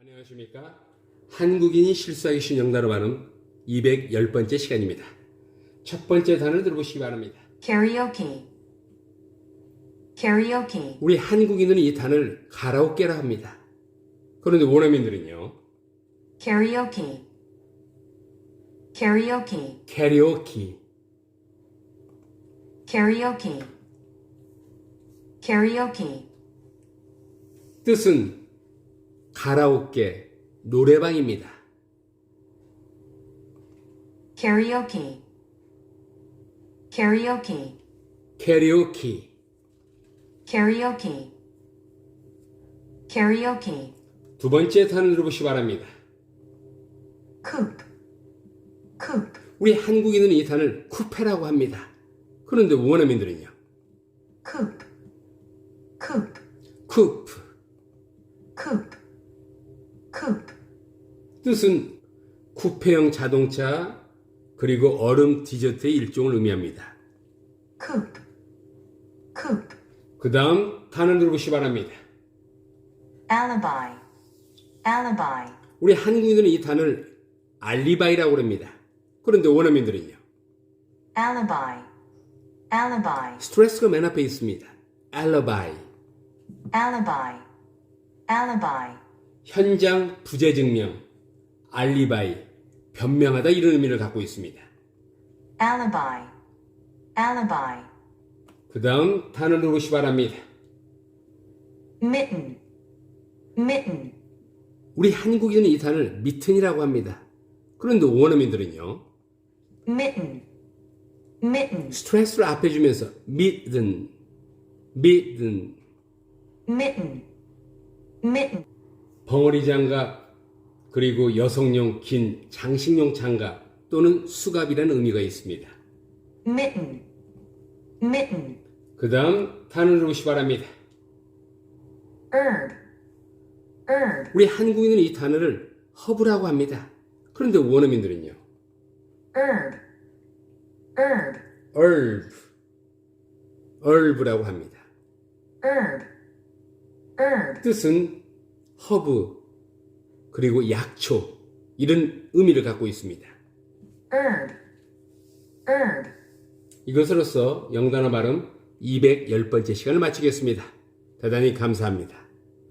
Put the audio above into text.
안녕하십니까. 한국인이 실수하기 쉬운 영단어 발음 210번째 시간입니다. 첫 번째 단어를 들어보시기 바랍니다. karaoke, karaoke, 우리 한국인은 이 단어를 가라오케라 합니다. 그런데 원어민들은요, karaoke, karaoke, 캐리오키, karaoke, karaoke, 뜻은 가라오케, 노래방입니다. karaoke, karaoke, 캐리오키, karaoke, karaoke, 두 번째 단어를 들어보시 기 바랍니다. coop, coop, 우리 한국인은 이 단어를 쿠페라고 합니다. 그런데 원어민들은요, coop, coop, coop, coop, 뜻은 쿠페형 자동차 그리고 얼음 디저트의 일종을 의미합니다. coop, coop, 그 다음 단어를 들어보시기 바랍니다. alibi, alibi, 우리 한국인들은 이 단어를 알리바이라고 합니다. 그런데 원어민들은요. alibi, alibi, 스트레스가 맨 앞에 있습니다. 알리바이, alibi, alibi, 현장 부재 증명, 알리바이, 변명하다 이런 의미를 갖고 있습니다. alibi, alibi, 그 다음 단어를 들어보시기 바랍니다. mitten, mitten, 우리 한국인은 이 단어를 미튼이라고 합니다. 그런데 원어민들은요. mitten, mitten, 스트레스를 앞에 주면서 미든, 미든, mitten, mitten, 벙어리 장갑, 그리고 여성용 긴 장식용 장갑 또는 수갑이라는 의미가 있습니다. mitten, mitten, 그 다음 단어를 보시기 바랍니다. herb, herb, 우리 한국인은 이 단어를 허브라고 합니다. 그런데 원어민들은요. herb, herb, herb, herb라고 합니다. herb, herb, 뜻은 허브, 그리고 약초, 이런 의미를 갖고 있습니다. herb, herb. 이것으로써 영단어 발음 210번째 시간을 마치겠습니다. 대단히 감사합니다.